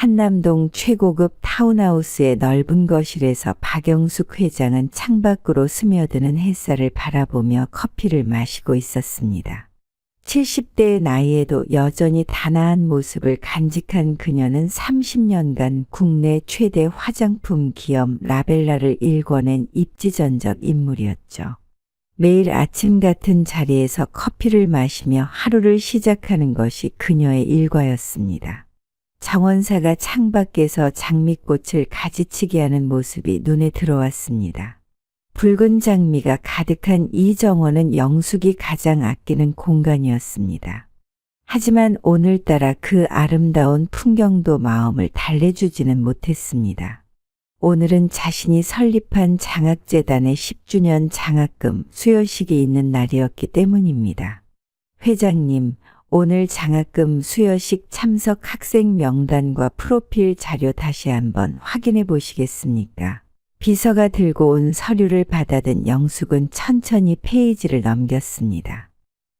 한남동 최고급 타운하우스의 넓은 거실에서 박영숙 회장은 창밖으로 스며드는 햇살을 바라보며 커피를 마시고 있었습니다. 70대의 나이에도 여전히 단아한 모습을 간직한 그녀는 30년간 국내 최대 화장품 기업 라벨라를 일궈낸 입지전적 인물이었죠. 매일 아침 같은 자리에서 커피를 마시며 하루를 시작하는 것이 그녀의 일과였습니다. 정원사가 창밖에서 장미꽃을 가지치게 하는 모습이 눈에 들어왔습니다. 붉은 장미가 가득한 이 정원은 영숙이 가장 아끼는 공간이었습니다. 하지만 오늘따라 그 아름다운 풍경도 마음을 달래주지는 못했습니다. 오늘은 자신이 설립한 장학재단의 10주년 장학금 수여식이 있는 날이었기 때문입니다. 회장님, 오늘 장학금 수여식 참석 학생 명단과 프로필 자료 다시 한번 확인해 보시겠습니까? 비서가 들고 온 서류를 받아든 영숙은 천천히 페이지를 넘겼습니다.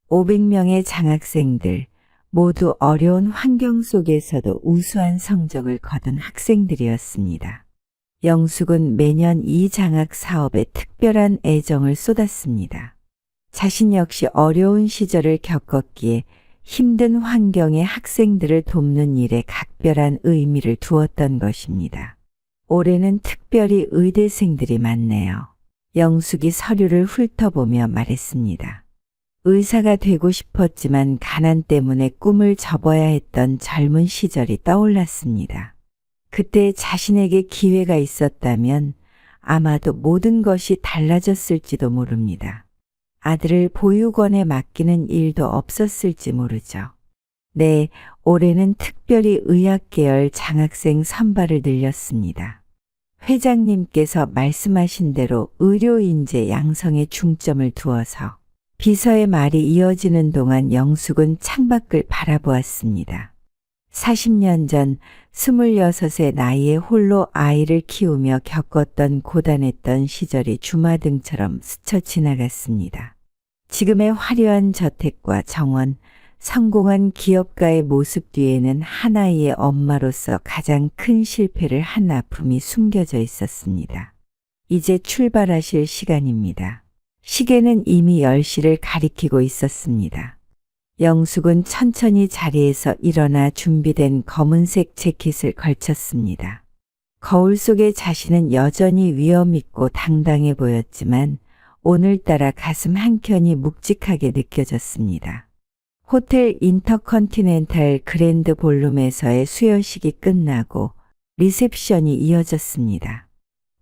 500명의 장학생들, 모두 어려운 환경 속에서도 우수한 성적을 거둔 학생들이었습니다. 영숙은 매년 이 장학 사업에 특별한 애정을 쏟았습니다. 자신 역시 어려운 시절을 겪었기에 힘든 환경의 학생들을 돕는 일에 각별한 의미를 두었던 것입니다. 올해는 특별히 의대생들이 많네요. 영숙이 서류를 훑어보며 말했습니다. 의사가 되고 싶었지만 가난 때문에 꿈을 접어야 했던 젊은 시절이 떠올랐습니다. 그때 자신에게 기회가 있었다면 아마도 모든 것이 달라졌을지도 모릅니다. 아들을 보육원에 맡기는 일도 없었을지 모르죠. 네, 올해는 특별히 의학 계열 장학생 선발을 늘렸습니다. 회장님께서 말씀하신 대로 의료인재 양성에 중점을 두어서 비서의 말이 이어지는 동안 영숙은 창밖을 바라보았습니다. 40년 전 26의 나이에 홀로 아이를 키우며 겪었던 고단했던 시절이 주마등처럼 스쳐 지나갔습니다. 지금의 화려한 저택과 정원, 성공한 기업가의 모습 뒤에는 하나이의 엄마로서 가장 큰 실패를 한 아픔이 숨겨져 있었습니다. 이제 출발하실 시간입니다. 시계는 이미 10시를 가리키고 있었습니다. 영숙은 천천히 자리에서 일어나 준비된 검은색 재킷을 걸쳤습니다. 거울 속의 자신은 여전히 위엄있고 당당해 보였지만 오늘따라 가슴 한켠이 묵직하게 느껴졌습니다. 호텔 인터컨티넨탈 그랜드 볼룸에서의 수여식이 끝나고 리셉션이 이어졌습니다.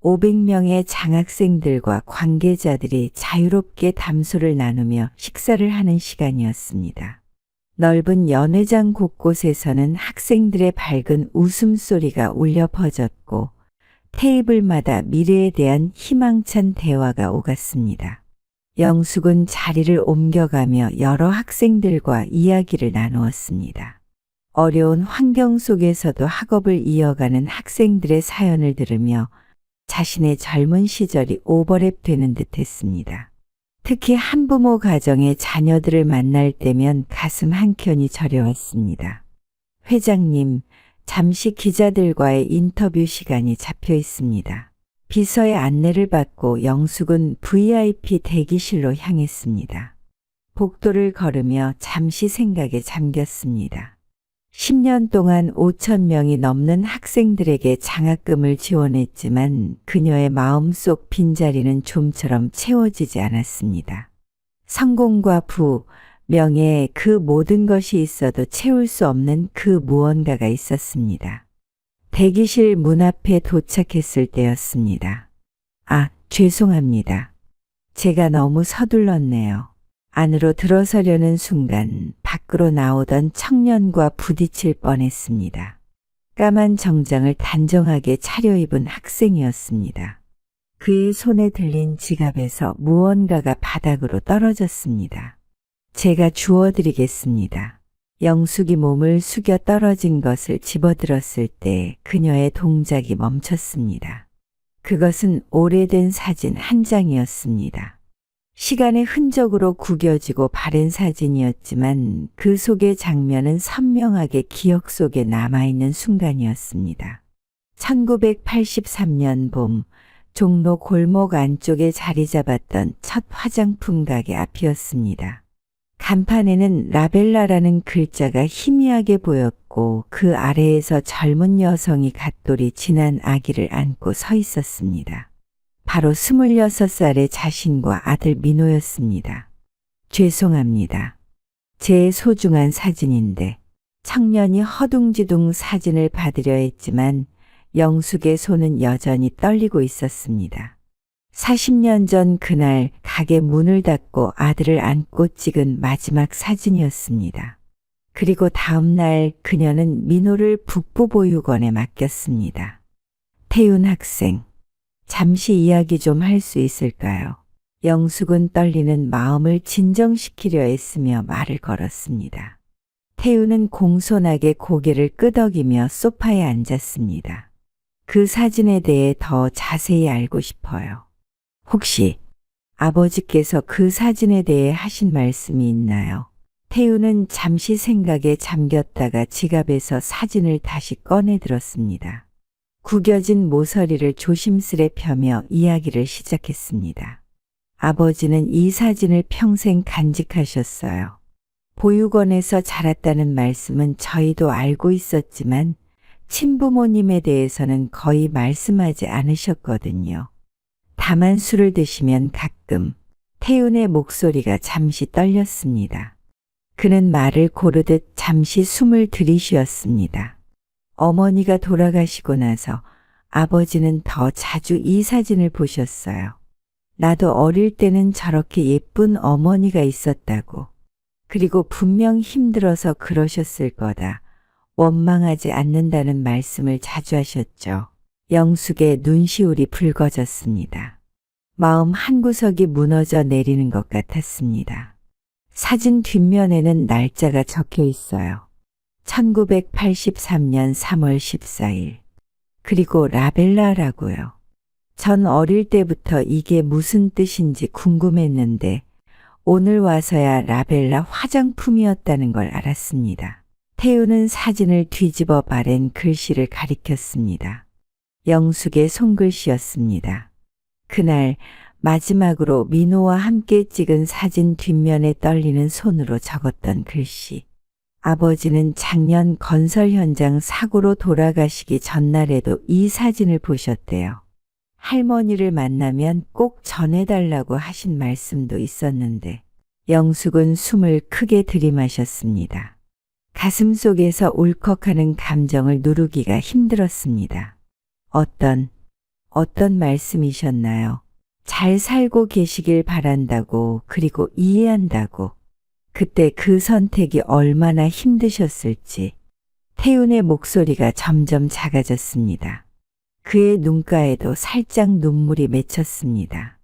500명의 장학생들과 관계자들이 자유롭게 담소를 나누며 식사를 하는 시간이었습니다. 넓은 연회장 곳곳에서는 학생들의 밝은 웃음소리가 울려 퍼졌고 테이블마다 미래에 대한 희망찬 대화가 오갔습니다. 영숙은 자리를 옮겨가며 여러 학생들과 이야기를 나누었습니다. 어려운 환경 속에서도 학업을 이어가는 학생들의 사연을 들으며 자신의 젊은 시절이 오버랩 되는 듯 했습니다. 특히 한부모 가정의 자녀들을 만날 때면 가슴 한켠이 저려왔습니다. 회장님, 잠시 기자들과의 인터뷰 시간이 잡혀 있습니다. 비서의 안내를 받고 영숙은 VIP 대기실로 향했습니다. 복도를 걸으며 잠시 생각에 잠겼습니다. 10년 동안 5천 명이 넘는 학생들에게 장학금을 지원했지만 그녀의 마음속 빈자리는 좀처럼 채워지지 않았습니다. 성공과 부, 명예 그 모든 것이 있어도 채울 수 없는 그 무언가가 있었습니다. 대기실 문 앞에 도착했을 때였습니다. 아, 죄송합니다. 제가 너무 서둘렀네요. 안으로 들어서려는 순간 밖으로 나오던 청년과 부딪힐 뻔했습니다. 까만 정장을 단정하게 차려입은 학생이었습니다. 그의 손에 들린 지갑에서 무언가가 바닥으로 떨어졌습니다. 제가 주워드리겠습니다. 영숙이 몸을 숙여 떨어진 것을 집어들었을 때 그녀의 동작이 멈췄습니다. 그것은 오래된 사진 한 장이었습니다. 시간의 흔적으로 구겨지고 바랜 사진이었지만 그 속의 장면은 선명하게 기억 속에 남아있는 순간이었습니다. 1983년 봄, 종로 골목 안쪽에 자리 잡았던 첫 화장품 가게 앞이었습니다. 간판에는 라벨라라는 글자가 희미하게 보였고 그 아래에서 젊은 여성이 갓돌이 지난 아기를 안고 서 있었습니다. 바로 26살의 자신과 아들 민호였습니다. 죄송합니다. 제 소중한 사진인데 청년이 허둥지둥 사진을 받으려 했지만 영숙의 손은 여전히 떨리고 있었습니다. 40년 전 그날 가게 문을 닫고 아들을 안고 찍은 마지막 사진이었습니다. 그리고 다음 날 그녀는 민호를 북부보육원에 맡겼습니다. 태윤 학생, 잠시 이야기 좀 할 수 있을까요? 영숙은 떨리는 마음을 진정시키려 애쓰며 말을 걸었습니다. 태우는 공손하게 고개를 끄덕이며 소파에 앉았습니다. 그 사진에 대해 더 자세히 알고 싶어요. 혹시 아버지께서 그 사진에 대해 하신 말씀이 있나요? 태우는 잠시 생각에 잠겼다가 지갑에서 사진을 다시 꺼내 들었습니다. 구겨진 모서리를 조심스레 펴며 이야기를 시작했습니다. 아버지는 이 사진을 평생 간직하셨어요. 보육원에서 자랐다는 말씀은 저희도 알고 있었지만 친부모님에 대해서는 거의 말씀하지 않으셨거든요. 다만 술을 드시면 가끔 태윤의 목소리가 잠시 떨렸습니다. 그는 말을 고르듯 잠시 숨을 들이쉬었습니다. 어머니가 돌아가시고 나서 아버지는 더 자주 이 사진을 보셨어요. 나도 어릴 때는 저렇게 예쁜 어머니가 있었다고. 그리고 분명 힘들어서 그러셨을 거다. 원망하지 않는다는 말씀을 자주 하셨죠. 영숙의 눈시울이 붉어졌습니다. 마음 한구석이 무너져 내리는 것 같았습니다. 사진 뒷면에는 날짜가 적혀 있어요. 1983년 3월 14일. 그리고 라벨라라고요. 전 어릴 때부터 이게 무슨 뜻인지 궁금했는데 오늘 와서야 라벨라 화장품이었다는 걸 알았습니다. 태우는 사진을 뒤집어 바랜 글씨를 가리켰습니다. 영숙의 손글씨였습니다. 그날 마지막으로 민호와 함께 찍은 사진 뒷면에 떨리는 손으로 적었던 글씨. 아버지는 작년 건설 현장 사고로 돌아가시기 전날에도 이 사진을 보셨대요. 할머니를 만나면 꼭 전해달라고 하신 말씀도 있었는데 영숙은 숨을 크게 들이마셨습니다. 가슴 속에서 울컥하는 감정을 누르기가 힘들었습니다. 어떤, 어떤 말씀이셨나요? 잘 살고 계시길 바란다고 그리고 이해한다고. 그때 그 선택이 얼마나 힘드셨을지. 태윤의 목소리가 점점 작아졌습니다. 그의 눈가에도 살짝 눈물이 맺혔습니다.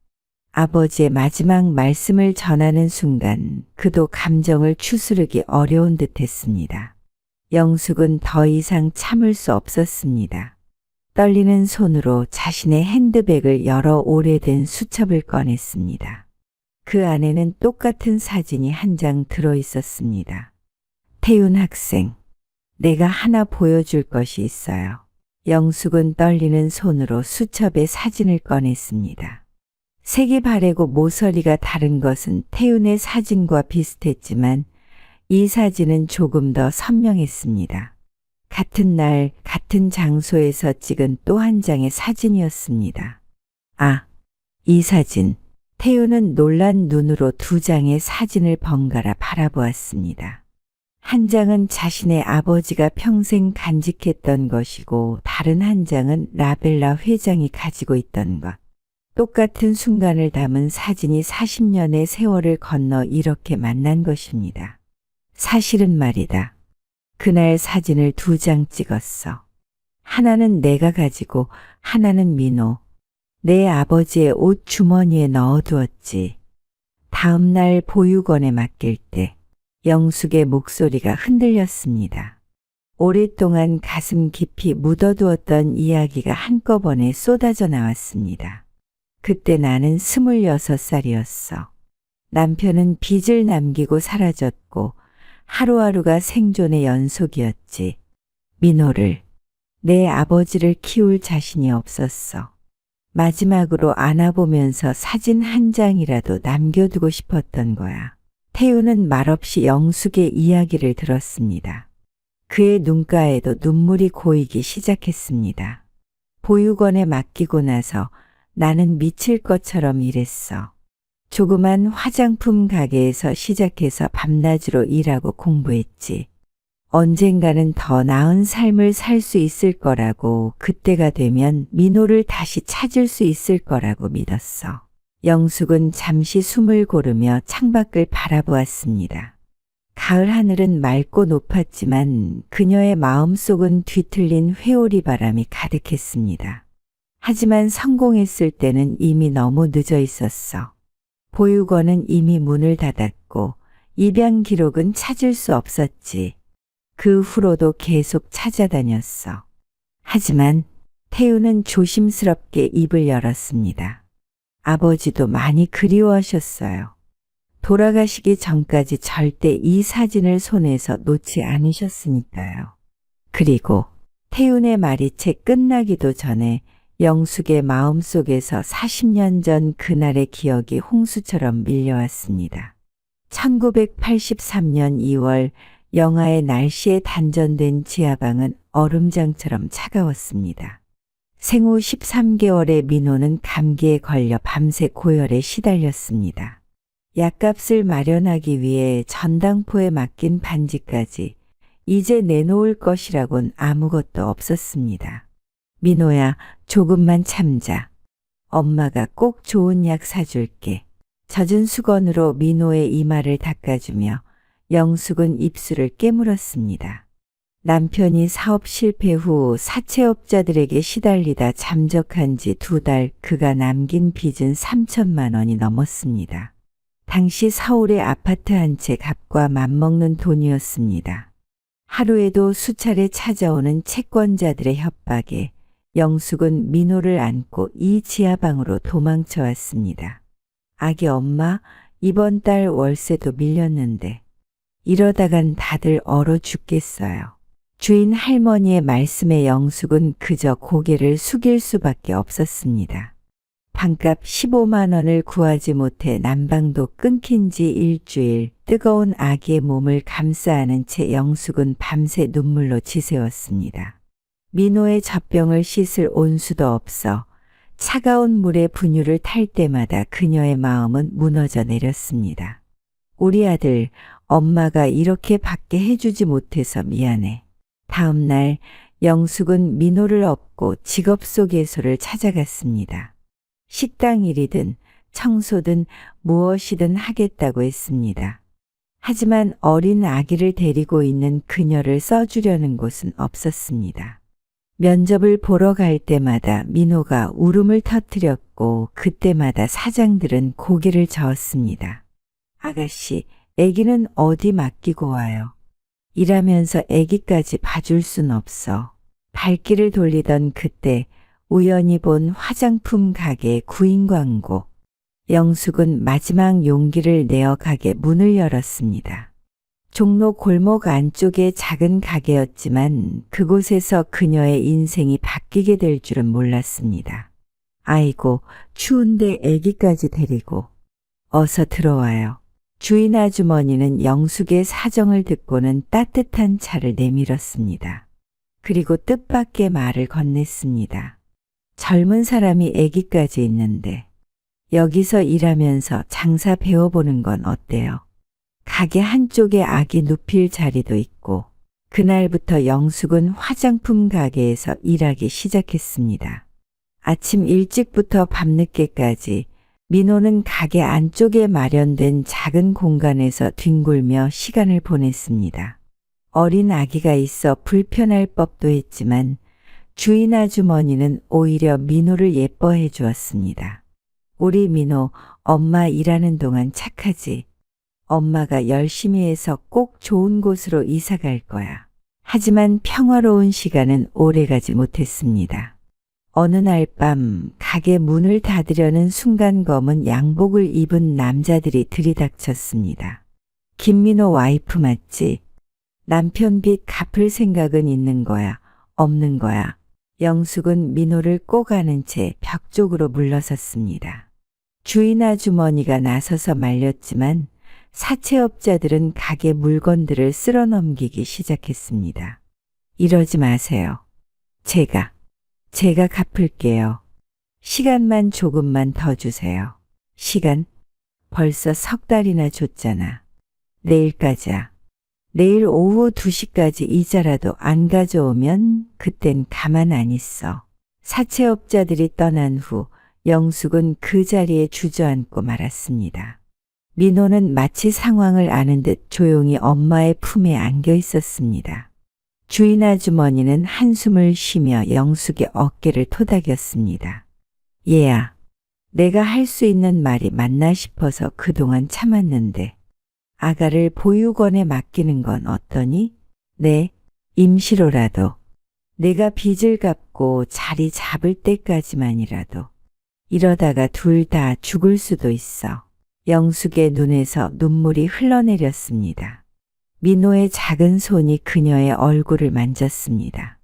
아버지의 마지막 말씀을 전하는 순간 그도 감정을 추스르기 어려운 듯 했습니다. 영숙은 더 이상 참을 수 없었습니다. 떨리는 손으로 자신의 핸드백을 열어 오래된 수첩을 꺼냈습니다. 그 안에는 똑같은 사진이 한 장 들어 있었습니다. 태윤 학생, 내가 하나 보여줄 것이 있어요. 영숙은 떨리는 손으로 수첩의 사진을 꺼냈습니다. 색이 바래고 모서리가 다른 것은 태윤의 사진과 비슷했지만 이 사진은 조금 더 선명했습니다. 같은 날, 같은 장소에서 찍은 또 한 장의 사진이었습니다. 아, 이 사진. 태윤은 놀란 눈으로 두 장의 사진을 번갈아 바라보았습니다. 한 장은 자신의 아버지가 평생 간직했던 것이고 다른 한 장은 라벨라 회장이 가지고 있던 것. 똑같은 순간을 담은 사진이 40년의 세월을 건너 이렇게 만난 것입니다. 사실은 말이다. 그날 사진을 두 장 찍었어. 하나는 내가 가지고 하나는 민호. 내 아버지의 옷 주머니에 넣어두었지. 다음 날 보육원에 맡길 때 영숙의 목소리가 흔들렸습니다. 오랫동안 가슴 깊이 묻어두었던 이야기가 한꺼번에 쏟아져 나왔습니다. 그때 나는 스물여섯 살이었어. 남편은 빚을 남기고 사라졌고 하루하루가 생존의 연속이었지. 민호를, 내 아버지를 키울 자신이 없었어. 마지막으로 안아보면서 사진 한 장이라도 남겨두고 싶었던 거야. 태우는 말없이 영숙의 이야기를 들었습니다. 그의 눈가에도 눈물이 고이기 시작했습니다. 보육원에 맡기고 나서 나는 미칠 것처럼 일했어. 조그만 화장품 가게에서 시작해서 밤낮으로 일하고 공부했지. 언젠가는 더 나은 삶을 살 수 있을 거라고 그때가 되면 민호를 다시 찾을 수 있을 거라고 믿었어. 영숙은 잠시 숨을 고르며 창밖을 바라보았습니다. 가을 하늘은 맑고 높았지만 그녀의 마음속은 뒤틀린 회오리 바람이 가득했습니다. 하지만 성공했을 때는 이미 너무 늦어 있었어. 보육원은 이미 문을 닫았고 입양 기록은 찾을 수 없었지. 그 후로도 계속 찾아다녔어. 하지만 태우는 조심스럽게 입을 열었습니다. 아버지도 많이 그리워하셨어요. 돌아가시기 전까지 절대 이 사진을 손에서 놓지 않으셨으니까요. 그리고 태윤의 말이 채 끝나기도 전에 영숙의 마음속에서 40년 전 그날의 기억이 홍수처럼 밀려왔습니다. 1983년 2월 영하의 날씨에 단전된 지하방은 얼음장처럼 차가웠습니다. 생후 13개월의 민호는 감기에 걸려 밤새 고열에 시달렸습니다. 약값을 마련하기 위해 전당포에 맡긴 반지까지 이제 내놓을 것이라곤 아무것도 없었습니다. 민호야, 조금만 참자. 엄마가 꼭 좋은 약 사줄게. 젖은 수건으로 민호의 이마를 닦아주며 영숙은 입술을 깨물었습니다. 남편이 사업 실패 후 사채업자들에게 시달리다 잠적한 지 두 달 그가 남긴 빚은 3천만 원이 넘었습니다. 당시 서울의 아파트 한 채 값과 맞먹는 돈이었습니다. 하루에도 수차례 찾아오는 채권자들의 협박에 영숙은 민호를 안고 이 지하방으로 도망쳐 왔습니다. 아기 엄마, 이번 달 월세도 밀렸는데 이러다간 다들 얼어 죽겠어요. 주인 할머니의 말씀에 영숙은 그저 고개를 숙일 수밖에 없었습니다. 반값 15만 원을 구하지 못해 난방도 끊긴 지 일주일 뜨거운 아기의 몸을 감싸 안은 채 영숙은 밤새 눈물로 지새웠습니다. 민호의 젖병을 씻을 온수도 없어 차가운 물에 분유를 탈 때마다 그녀의 마음은 무너져 내렸습니다. 우리 아들, 엄마가 이렇게 받게 해주지 못해서 미안해. 다음 날 영숙은 민호를 업고 직업 소개소를 찾아갔습니다. 식당 일이든 청소든 무엇이든 하겠다고 했습니다. 하지만 어린 아기를 데리고 있는 그녀를 써주려는 곳은 없었습니다. 면접을 보러 갈 때마다 민호가 울음을 터뜨렸고 그때마다 사장들은 고개를 저었습니다. 아가씨, 아기는 어디 맡기고 와요? 일하면서 아기까지 봐줄 순 없어. 발길을 돌리던 그때 우연히 본 화장품 가게 구인 광고. 영숙은 마지막 용기를 내어 가게 문을 열었습니다. 종로 골목 안쪽의 작은 가게였지만 그곳에서 그녀의 인생이 바뀌게 될 줄은 몰랐습니다. 아이고, 추운데 아기까지 데리고. 어서 들어와요. 주인 아주머니는 영숙의 사정을 듣고는 따뜻한 차를 내밀었습니다. 그리고 뜻밖의 말을 건넸습니다. 젊은 사람이 아기까지 있는데 여기서 일하면서 장사 배워보는 건 어때요? 가게 한쪽에 아기 눕힐 자리도 있고 그날부터 영숙은 화장품 가게에서 일하기 시작했습니다. 아침 일찍부터 밤늦게까지 민호는 가게 안쪽에 마련된 작은 공간에서 뒹굴며 시간을 보냈습니다. 어린 아기가 있어 불편할 법도 했지만 주인 아주머니는 오히려 민호를 예뻐해 주었습니다. 우리 민호, 엄마 일하는 동안 착하지. 엄마가 열심히 해서 꼭 좋은 곳으로 이사 갈 거야. 하지만 평화로운 시간은 오래 가지 못했습니다. 어느 날 밤 가게 문을 닫으려는 순간 검은 양복을 입은 남자들이 들이닥쳤습니다. 김민호 와이프 맞지? 남편 빚 갚을 생각은 있는 거야, 없는 거야. 영숙은 민호를 꼬가는 채 벽 쪽으로 물러섰습니다. 주인 아주머니가 나서서 말렸지만 사채업자들은 가게 물건들을 쓸어 넘기기 시작했습니다. 이러지 마세요. 제가, 제가 갚을게요. 시간만 조금만 더 주세요. 시간? 벌써 석 달이나 줬잖아. 내일까지야. 내일 오후 2시까지 이자라도 안 가져오면 그땐 가만 안 있어. 사채업자들이 떠난 후 영숙은 그 자리에 주저앉고 말았습니다. 민호는 마치 상황을 아는 듯 조용히 엄마의 품에 안겨 있었습니다. 주인 아주머니는 한숨을 쉬며 영숙의 어깨를 토닥였습니다. 얘야, 내가 할 수 있는 말이 맞나 싶어서 그동안 참았는데 아가를 보육원에 맡기는 건 어떠니? 네, 임시로라도 내가 빚을 갚고 자리 잡을 때까지만이라도 이러다가 둘 다 죽을 수도 있어. 영숙의 눈에서 눈물이 흘러내렸습니다. 민호의 작은 손이 그녀의 얼굴을 만졌습니다.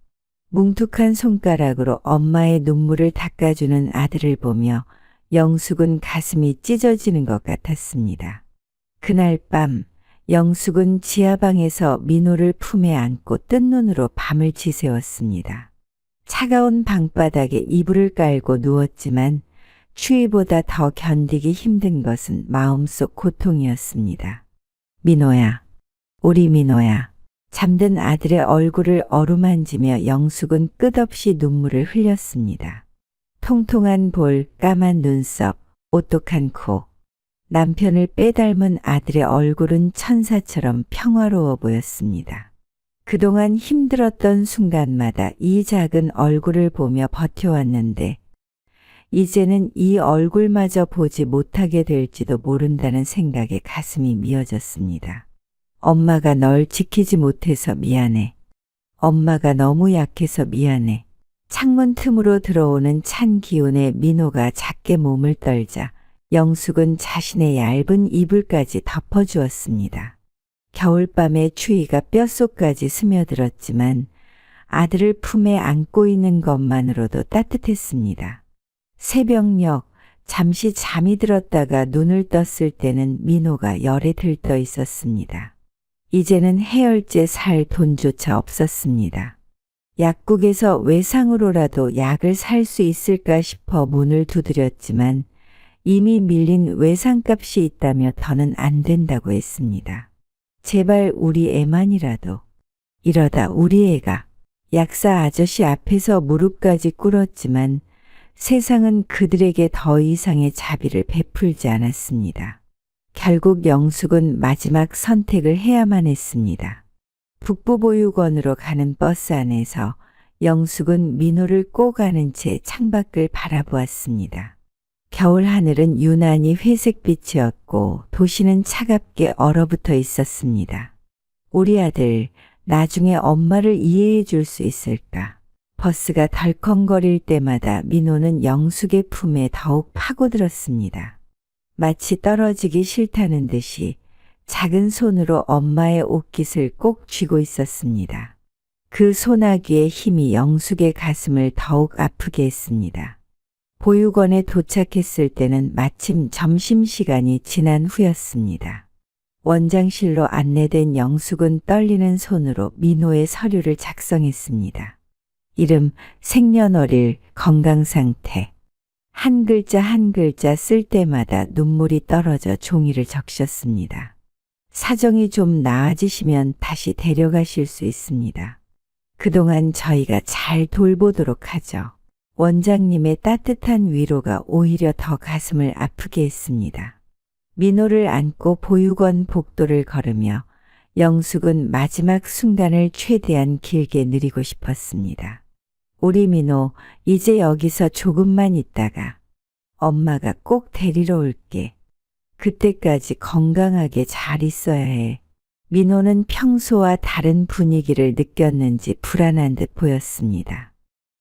뭉툭한 손가락으로 엄마의 눈물을 닦아주는 아들을 보며 영숙은 가슴이 찢어지는 것 같았습니다. 그날 밤 영숙은 지하방에서 민호를 품에 안고 뜬 눈으로 밤을 지새웠습니다. 차가운 방바닥에 이불을 깔고 누웠지만 추위보다 더 견디기 힘든 것은 마음속 고통이었습니다. 민호야, 우리 민호야. 잠든 아들의 얼굴을 어루만지며 영숙은 끝없이 눈물을 흘렸습니다. 통통한 볼, 까만 눈썹, 오똑한 코. 남편을 빼닮은 아들의 얼굴은 천사처럼 평화로워 보였습니다. 그동안 힘들었던 순간마다 이 작은 얼굴을 보며 버텨왔는데 이제는 이 얼굴마저 보지 못하게 될지도 모른다는 생각에 가슴이 미어졌습니다. 엄마가 널 지키지 못해서 미안해. 엄마가 너무 약해서 미안해. 창문 틈으로 들어오는 찬 기운에 민호가 작게 몸을 떨자 영숙은 자신의 얇은 이불까지 덮어주었습니다. 겨울밤의 추위가 뼛속까지 스며들었지만 아들을 품에 안고 있는 것만으로도 따뜻했습니다. 새벽녘 잠시 잠이 들었다가 눈을 떴을 때는 민호가 열에 들떠 있었습니다. 이제는 해열제 살 돈조차 없었습니다. 약국에서 외상으로라도 약을 살 수 있을까 싶어 문을 두드렸지만 이미 밀린 외상값이 있다며 더는 안 된다고 했습니다. 제발 우리 애만이라도 이러다 우리 애가 약사 아저씨 앞에서 무릎까지 꿇었지만 세상은 그들에게 더 이상의 자비를 베풀지 않았습니다. 결국 영숙은 마지막 선택을 해야만 했습니다. 북부보육원으로 가는 버스 안에서 영숙은 민호를 꼬가는 채 창밖을 바라보았습니다. 겨울 하늘은 유난히 회색빛이었고 도시는 차갑게 얼어붙어 있었습니다. 우리 아들 나중에 엄마를 이해해 줄 수 있을까? 버스가 덜컹거릴 때마다 민호는 영숙의 품에 더욱 파고들었습니다. 마치 떨어지기 싫다는 듯이 작은 손으로 엄마의 옷깃을 꼭 쥐고 있었습니다. 그 소나기의 힘이 영숙의 가슴을 더욱 아프게 했습니다. 보육원에 도착했을 때는 마침 점심시간이 지난 후였습니다. 원장실로 안내된 영숙은 떨리는 손으로 민호의 서류를 작성했습니다. 이름, 생년월일, 건강상태. 한 글자 한 글자 쓸 때마다 눈물이 떨어져 종이를 적셨습니다. 사정이 좀 나아지시면 다시 데려가실 수 있습니다. 그동안 저희가 잘 돌보도록 하죠. 원장님의 따뜻한 위로가 오히려 더 가슴을 아프게 했습니다. 민호를 안고 보육원 복도를 걸으며 영숙은 마지막 순간을 최대한 길게 누리고 싶었습니다. 우리 민호, 이제 여기서 조금만 있다가 엄마가 꼭 데리러 올게. 그때까지 건강하게 잘 있어야 해. 민호는 평소와 다른 분위기를 느꼈는지 불안한 듯 보였습니다.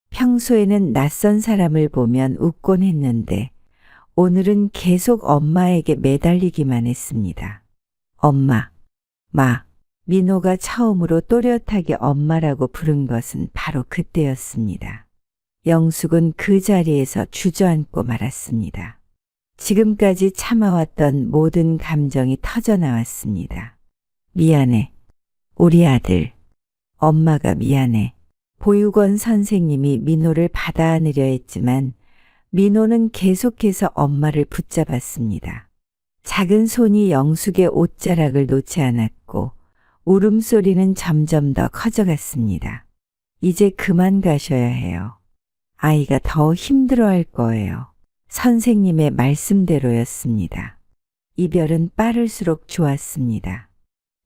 평소에는 낯선 사람을 보면 웃곤 했는데 오늘은 계속 엄마에게 매달리기만 했습니다. 엄마, 마, 민호가 처음으로 또렷하게 엄마라고 부른 것은 바로 그때였습니다. 영숙은 그 자리에서 주저앉고 말았습니다. 지금까지 참아왔던 모든 감정이 터져나왔습니다. 미안해. 우리 아들. 엄마가 미안해. 보육원 선생님이 민호를 받아 안으려 했지만 민호는 계속해서 엄마를 붙잡았습니다. 작은 손이 영숙의 옷자락을 놓지 않았고 울음소리는 점점 더 커져갔습니다. 이제 그만 가셔야 해요. 아이가 더 힘들어할 거예요. 선생님의 말씀대로였습니다. 이별은 빠를수록 좋았습니다.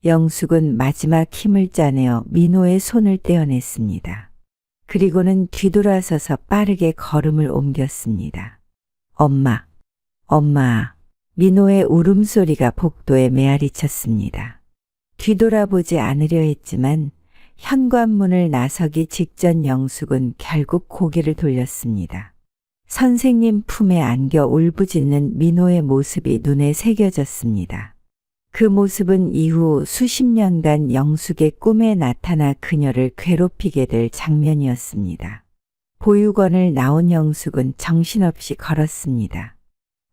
영숙은 마지막 힘을 짜내어 민호의 손을 떼어냈습니다. 그리고는 뒤돌아서서 빠르게 걸음을 옮겼습니다. 엄마, 엄마, 민호의 울음소리가 복도에 메아리 쳤습니다. 뒤돌아보지 않으려 했지만 현관문을 나서기 직전 영숙은 결국 고개를 돌렸습니다. 선생님 품에 안겨 울부짖는 민호의 모습이 눈에 새겨졌습니다. 그 모습은 이후 수십 년간 영숙의 꿈에 나타나 그녀를 괴롭히게 될 장면이었습니다. 보육원을 나온 영숙은 정신없이 걸었습니다.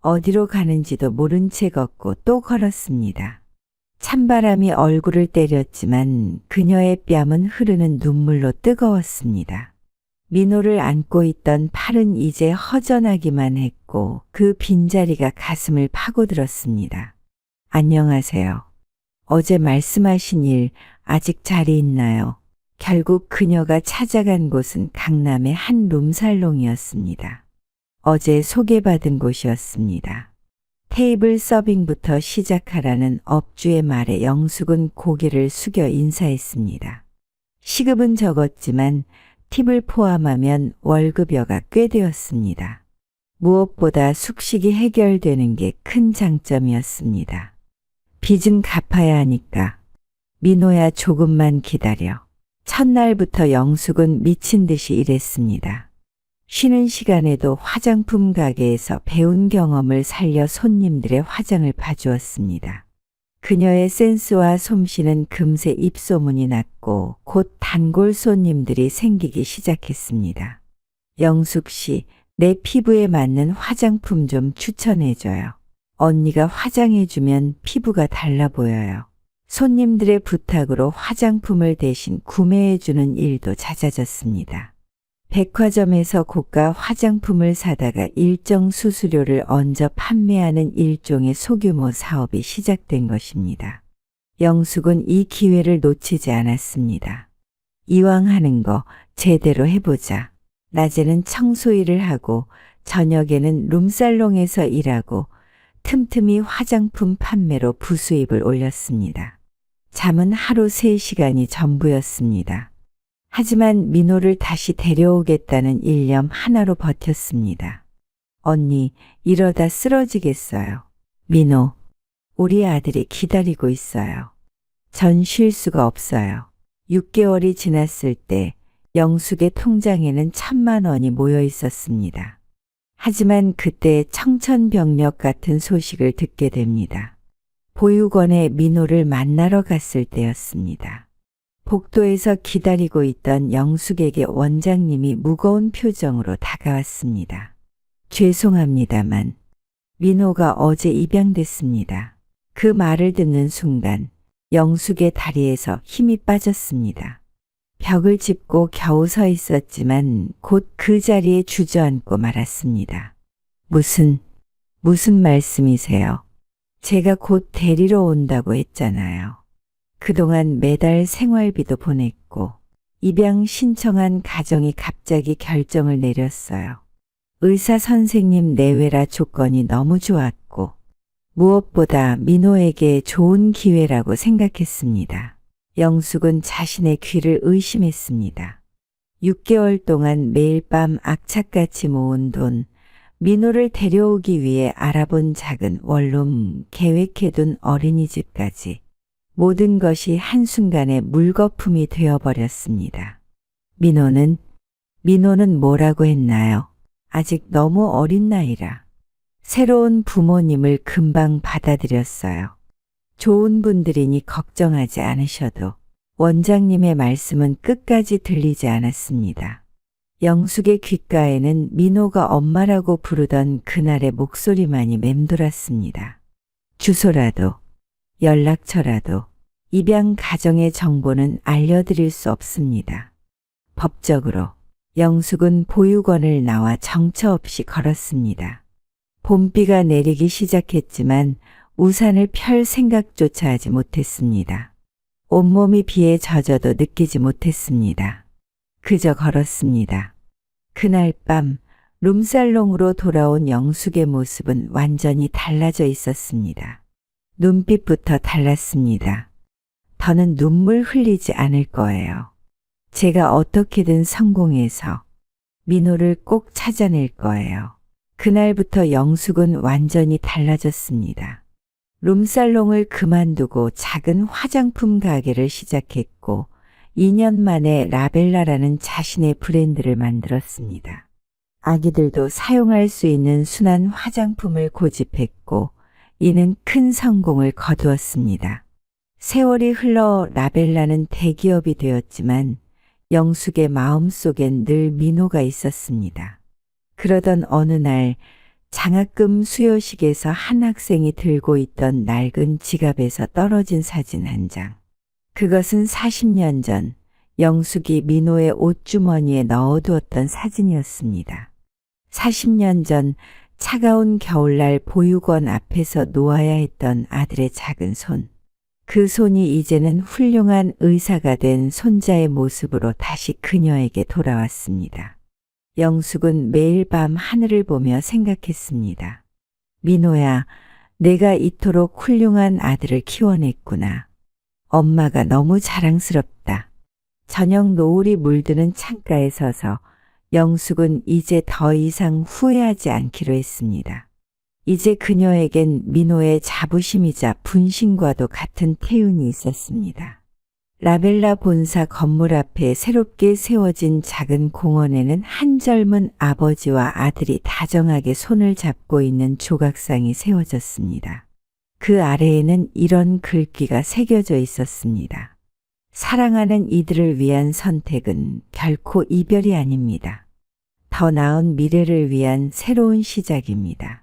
어디로 가는지도 모른 채 걷고 또 걸었습니다. 찬바람이 얼굴을 때렸지만 그녀의 뺨은 흐르는 눈물로 뜨거웠습니다. 민호를 안고 있던 팔은 이제 허전하기만 했고 그 빈자리가 가슴을 파고들었습니다. 안녕하세요. 어제 말씀하신 일 아직 자리 있나요? 결국 그녀가 찾아간 곳은 강남의 한 룸살롱이었습니다. 어제 소개받은 곳이었습니다. 테이블 서빙부터 시작하라는 업주의 말에 영숙은 고개를 숙여 인사했습니다. 시급은 적었지만 팁을 포함하면 월급여가 꽤 되었습니다. 무엇보다 숙식이 해결되는 게 큰 장점이었습니다. 빚은 갚아야 하니까 민호야 조금만 기다려. 첫날부터 영숙은 미친 듯이 일했습니다. 쉬는 시간에도 화장품 가게에서 배운 경험을 살려 손님들의 화장을 봐주었습니다. 그녀의 센스와 솜씨는 금세 입소문이 났고 곧 단골 손님들이 생기기 시작했습니다. 영숙 씨, 내 피부에 맞는 화장품 좀 추천해줘요. 언니가 화장해주면 피부가 달라 보여요. 손님들의 부탁으로 화장품을 대신 구매해주는 일도 잦아졌습니다. 백화점에서 고가 화장품을 사다가 일정 수수료를 얹어 판매하는 일종의 소규모 사업이 시작된 것입니다. 영숙은 이 기회를 놓치지 않았습니다. 이왕 하는 거 제대로 해보자. 낮에는 청소 일을 하고 저녁에는 룸살롱에서 일하고 틈틈이 화장품 판매로 부수입을 올렸습니다. 잠은 하루 3시간이 전부였습니다. 하지만 민호를 다시 데려오겠다는 일념 하나로 버텼습니다. 언니, 이러다 쓰러지겠어요. 민호, 우리 아들이 기다리고 있어요. 전 쉴 수가 없어요. 6개월이 지났을 때 영숙의 통장에는 천만 원이 모여 있었습니다. 하지만 그때 청천벽력 같은 소식을 듣게 됩니다. 보육원에 민호를 만나러 갔을 때였습니다. 복도에서 기다리고 있던 영숙에게 원장님이 무거운 표정으로 다가왔습니다. 죄송합니다만 민호가 어제 입양됐습니다. 그 말을 듣는 순간 영숙의 다리에서 힘이 빠졌습니다. 벽을 짚고 겨우 서 있었지만 곧 그 자리에 주저앉고 말았습니다. 무슨, 무슨 말씀이세요? 제가 곧 데리러 온다고 했잖아요. 그동안 매달 생활비도 보냈고 입양 신청한 가정이 갑자기 결정을 내렸어요. 의사 선생님 내외라 조건이 너무 좋았고 무엇보다 민호에게 좋은 기회라고 생각했습니다. 영숙은 자신의 귀를 의심했습니다. 6개월 동안 매일 밤 악착같이 모은 돈, 민호를 데려오기 위해 알아본 작은 원룸, 계획해둔 어린이집까지 모든 것이 한순간에 물거품이 되어버렸습니다. 민호는 민호는 뭐라고 했나요? 아직 너무 어린 나이라. 새로운 부모님을 금방 받아들였어요. 좋은 분들이니 걱정하지 않으셔도 원장님의 말씀은 끝까지 들리지 않았습니다. 영숙의 귓가에는 민호가 엄마라고 부르던 그날의 목소리만이 맴돌았습니다. 주소라도, 연락처라도, 입양 가정의 정보는 알려드릴 수 없습니다. 법적으로 영숙은 보육원을 나와 정처 없이 걸었습니다. 봄비가 내리기 시작했지만 우산을 펼 생각조차 하지 못했습니다. 온몸이 비에 젖어도 느끼지 못했습니다. 그저 걸었습니다. 그날 밤 룸살롱으로 돌아온 영숙의 모습은 완전히 달라져 있었습니다. 눈빛부터 달랐습니다. 더는 눈물 흘리지 않을 거예요. 제가 어떻게든 성공해서 민호를 꼭 찾아낼 거예요. 그날부터 영숙은 완전히 달라졌습니다. 룸살롱을 그만두고 작은 화장품 가게를 시작했고 2년 만에 라벨라라는 자신의 브랜드를 만들었습니다. 아기들도 사용할 수 있는 순한 화장품을 고집했고 이는 큰 성공을 거두었습니다. 세월이 흘러 라벨라는 대기업이 되었지만 영숙의 마음속엔 늘 민호가 있었습니다. 그러던 어느 날 장학금 수여식에서 한 학생이 들고 있던 낡은 지갑에서 떨어진 사진 한 장. 그것은 40년 전 영숙이 민호의 옷주머니에 넣어두었던 사진이었습니다. 40년 전 차가운 겨울날 보육원 앞에서 놓아야 했던 아들의 작은 손. 그 손이 이제는 훌륭한 의사가 된 손자의 모습으로 다시 그녀에게 돌아왔습니다. 영숙은 매일 밤 하늘을 보며 생각했습니다. 민호야, 내가 이토록 훌륭한 아들을 키워냈구나. 엄마가 너무 자랑스럽다. 저녁 노을이 물드는 창가에 서서 영숙은 이제 더 이상 후회하지 않기로 했습니다. 이제 그녀에겐 민호의 자부심이자 분신과도 같은 태운이 있었습니다. 라벨라 본사 건물 앞에 새롭게 세워진 작은 공원에는 한 젊은 아버지와 아들이 다정하게 손을 잡고 있는 조각상이 세워졌습니다. 그 아래에는 이런 글귀가 새겨져 있었습니다. 사랑하는 이들을 위한 선택은 결코 이별이 아닙니다. 더 나은 미래를 위한 새로운 시작입니다.